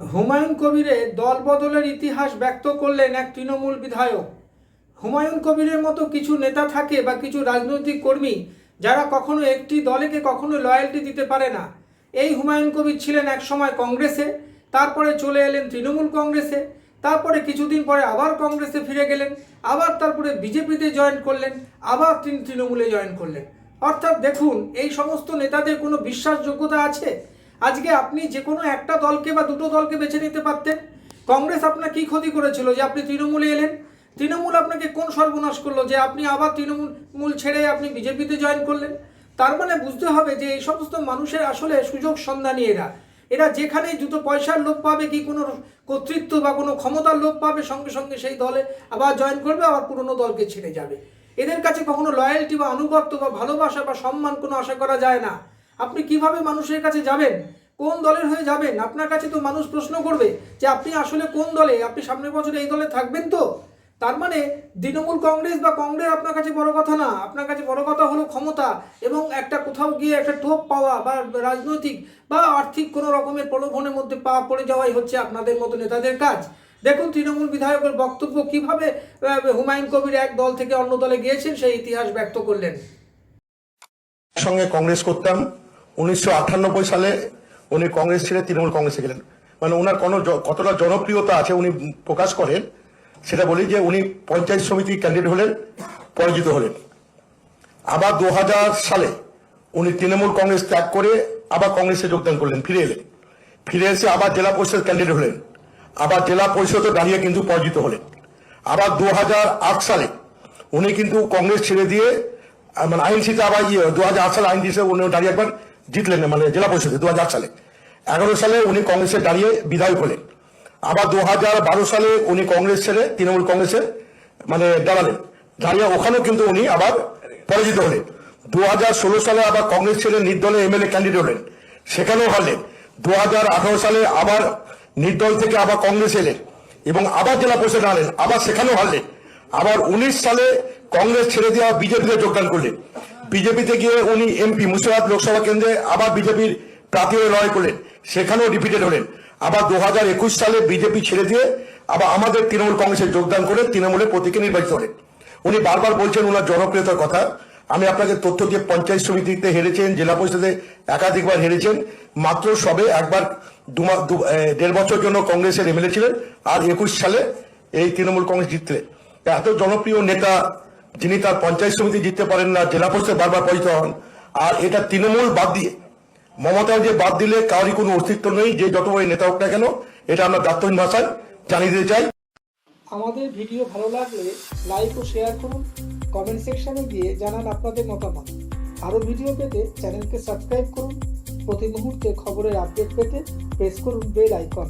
হুমায়ুন কবিরের দল বদলের ইতিহাস ব্যক্ত করলেন এক তৃণমূল বিধায়ক। হুমায়ুন কবিরের মতো কিছু নেতা থাকে বা কিছু রাজনৈতিক কর্মী যারা কখনো একটি দলেকে কখনো লয়্যালটি দিতে পারে না। এই হুমায়ুন কবির ছিলেন একসময় কংগ্রেসে, তারপরে চলে এলেন তৃণমূল কংগ্রেসে, তারপরে কিছুদিন পরে আবার কংগ্রেসে ফিরে গেলেন, আবার তারপরে বিজেপিতে জয়েন করলেন, আবার তিনি তৃণমূলে জয়েন করলেন। অর্থাৎ দেখুন, এই সমস্ত নেতাদের কোনো বিশ্বাসযোগ্যতা আছে? আজকে আপনি যে কোনো একটা দলকে বা দুটো দলকে বেছে নিতে পারতেন। কংগ্রেস আপনার কি ক্ষতি করেছিল যে আপনি তৃণমূলে এলেন? তৃণমূল আপনাকে কোন সর্বনাশ করল যে আপনি আবার তৃণমূল মূল ছেড়ে আপনি বিজেপিতে জয়েন করলেন? তার মানে বুঝতে হবে যে এই সমস্ত মানুষের আসলে সুযোগ সন্ধানী এরা। এরা যেখানেই দুটো পয়সার লোভ পাবে কি কোনো কর্তৃত্ব বা কোনো ক্ষমতার লোভ পাবে, সঙ্গে সঙ্গে সেই দলে আবার জয়েন করবে, আবার পুরনো দলকে ছেড়ে যাবে। এদের কাছে কখনো লয়্যালটি বা আনুগত্য বা ভালোবাসা বা সম্মান কোনো আশা করা যায় না। আপনি কীভাবে মানুষের কাছে যাবেন? কোন দলের হয়ে যাবেন? আপনার কাছে তো মানুষ প্রশ্ন করবে যে আপনি আসলে কোন দলে? আপনি সামনের বছরে এই দলে থাকবেন তো? তার মানে তৃণমূল কংগ্রেস বা কংগ্রেস আপনার কাছে বড় কথা না। আপনার কাছে বড় কথা হলো ক্ষমতা এবং একটা কোথাও গিয়ে একটা টোপ পাওয়া বা রাজনৈতিক বা আর্থিক কোনো রকমের প্রলোভনের মধ্যে পা পড়ে যাওয়াই হচ্ছে আপনাদের মতো নেতাদের কাজ। দেখুন তৃণমূল বিধায়কের বক্তব্য কীভাবে হুমায়ুন কবির এক দল থেকে অন্য দলে গিয়েছেন সেই ইতিহাস ব্যক্ত করলেন। সঙ্গে কংগ্রেস করতাম। উনিশশো আটানব্বই সালে উনি কংগ্রেস ছেড়ে তৃণমূল কংগ্রেসে গেলেন। মানে ওনার কোনো কতটা জনপ্রিয়তা আছে উনি প্রকাশ করেন, সেটা বলি যে উনি পঞ্চায়েত সমিতি ক্যান্ডিডেট হলেন, পরাজিত হলেন। আবার দু হাজার সালে উনি তৃণমূল কংগ্রেস ত্যাগ করে আবার কংগ্রেসে যোগদান করলেন, ফিরে এলেন। ফিরে এসে আবার জেলা পরিষদ ক্যান্ডিডেট হলেন, আবার জেলা পরিষদে দাঁড়িয়ে কিন্তু পরাজিত হলেন। আবার দু হাজার আট সালে উনি কিন্তু কংগ্রেস ছেড়ে দিয়ে মানে আইন আবার ইয়ে দু সালে আইন সিটে উনি দাঁড়িয়ে একবার জিতলেন মানে জেলা পরিষদে দু সালে। এগারো সালে উনি কংগ্রেসে দাঁড়িয়ে বিধায়ক হলেন। আবার দু হাজার বারো সালে উনি কংগ্রেস ছেড়ে, তৃণমূল কংগ্রেসের মানে দাঁড়ালেন। দাঁড়িয়ে ওখানেও কিন্তু উনি আবার পরাজিত হলেন। দু হাজার ষোলো সালে আবার কংগ্রেস ছেড়ে নির্দলে এমএলএ ক্যান্ডিডেট হলেন। সেখানেও হারলেন। দু সালে আবার নির্দল থেকে আবার কংগ্রেস এলেন এবং আবার জেলা পরিষদে দাঁড়ালেন, আবার সেখানেও হারলেন। আবার উনিশ সালে কংগ্রেস ছেড়ে দেওয়া, বিজেপিতে যোগদান করলেন। বিজেপিতে গিয়ে উনি এমপি, মুর্শিদাবাদ লোকসভা কেন্দ্রে আবার বিজেপির প্রার্থী লড়াই করলেন। সেখানেও রিপিটেড হলেন। আবার দু হাজার একুশ সালে বিজেপি ছেড়ে দিয়ে আবার আমাদের তৃণমূল কংগ্রেসে যোগদান করে তৃণমূলের প্রতীকে নির্বাচিত হলেন। উনি বারবার বলছেন ওনার জনপ্রিয়তার কথা। আমি আপনাকে তথ্য দিয়ে পঞ্চায়েত সমিতিতে হেরেছেন, জেলা পরিষদে একাধিকবার হেরেছেন। মাত্র সবে একবার দেড় বছর জন্য কংগ্রেসের এমএলএ ছিলেন। আর একুশ সালে এই তৃণমূল কংগ্রেস জিতলেন। এত জনপ্রিয় নেতা যিনি তার পঞ্চায়েত সমিতি জিততে পারেন না, জেলা পরিষদে বারবার পরিচিত হন, আর এটা তৃণমূল বাদ দিয়ে, মমতা যে বাদ দিলে কারোরই কোনো অস্তিত্ব নেই, যে যত বড় নেতা হোক না কেন, এটা আমরা দায়িত্বহীন ভাষায় জানিয়ে দিতে চাই। আমাদের ভিডিও ভালো লাগলে লাইক ও শেয়ার করুন কমেন্ট সেকশনে গিয়ে জানান আপনাদের মতামত। আরও ভিডিও পেতে চ্যানেলকে সাবস্ক্রাইব করুন, প্রতি মুহূর্তে খবরের আপডেট পেতে প্রেস করুন বেল আইকন